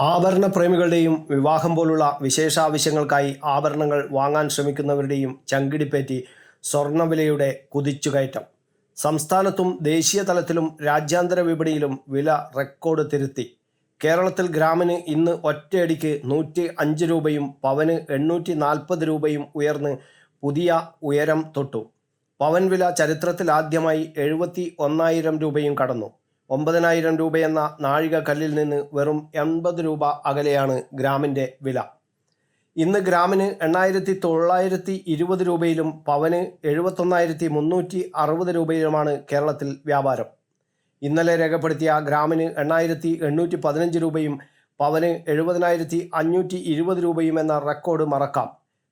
ആഭരണ പ്രേമികളുടെയും വിവാഹം പോലുള്ള വിശേഷാവശ്യങ്ങൾക്കായി ആഭരണങ്ങൾ വാങ്ങാൻ ശ്രമിക്കുന്നവരുടെയും ചങ്കിടിപ്പേറ്റി സ്വർണവിലയുടെ കുതിച്ചുകയറ്റം. സംസ്ഥാനത്തും ദേശീയ തലത്തിലും രാജ്യാന്തര വിപണിയിലും വില റെക്കോർഡ് തിരുത്തി. കേരളത്തിൽ ഗ്രാമിന് ഇന്ന് ഒറ്റയടിക്ക് നൂറ്റി അഞ്ച് രൂപയും പവന് എണ്ണൂറ്റി നാൽപ്പത് രൂപയും ഉയർന്ന് പുതിയ ഉയരം തൊട്ടു. പവൻ വില ചരിത്രത്തിലാദ്യമായി എഴുപത്തി ഒന്നായിരം രൂപയും കടന്നു. ഒമ്പതിനായിരം രൂപയെന്ന നാഴിക കല്ലിൽ നിന്ന് വെറും എൺപത് രൂപ അകലെയാണ് ഗ്രാമിന്റെ വില. ഇന്ന് ഗ്രാമിന് എണ്ണായിരത്തി തൊള്ളായിരത്തി ഇരുപത് രൂപയിലും പവന് എഴുപത്തൊന്നായിരത്തി മുന്നൂറ്റി അറുപത് രൂപയിലുമാണ് കേരളത്തിൽ വ്യാപാരം. ഇന്നലെ രേഖപ്പെടുത്തിയ ഗ്രാമിന് എണ്ണായിരത്തി എണ്ണൂറ്റി പതിനഞ്ച് രൂപയും പവന് എഴുപതിനായിരത്തി അഞ്ഞൂറ്റി ഇരുപത് രൂപയും എന്ന റെക്കോർഡ് മറക്കാം.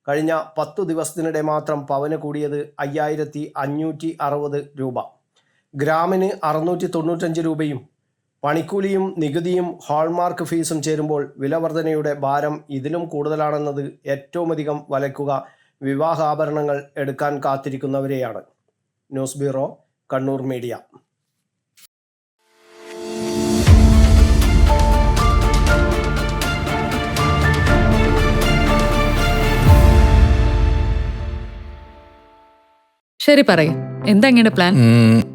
കഴിഞ്ഞ പത്തു ദിവസത്തിനിടെ മാത്രം പവന് കൂടിയത് അയ്യായിരത്തി അഞ്ഞൂറ്റി അറുപത് രൂപ. ഗ്രാമിന് അറുന്നൂറ്റി തൊണ്ണൂറ്റഞ്ച് രൂപയും പണിക്കൂലിയും നികുതിയും ഹാൾമാർക്ക് ഫീസും ചേരുമ്പോൾ വിലവർധനയുടെ ഭാരം ഇതിലും കൂടുതലാണെന്നത് ഏറ്റവുമധികം വലയ്ക്കുക വിവാഹാഭരണങ്ങൾ എടുക്കാൻ കാത്തിരിക്കുന്നവരെയാണ്. News bureau Kannur media. ശരി പറയും. എന്താ ഇങ്ങനെ പ്ലാൻ?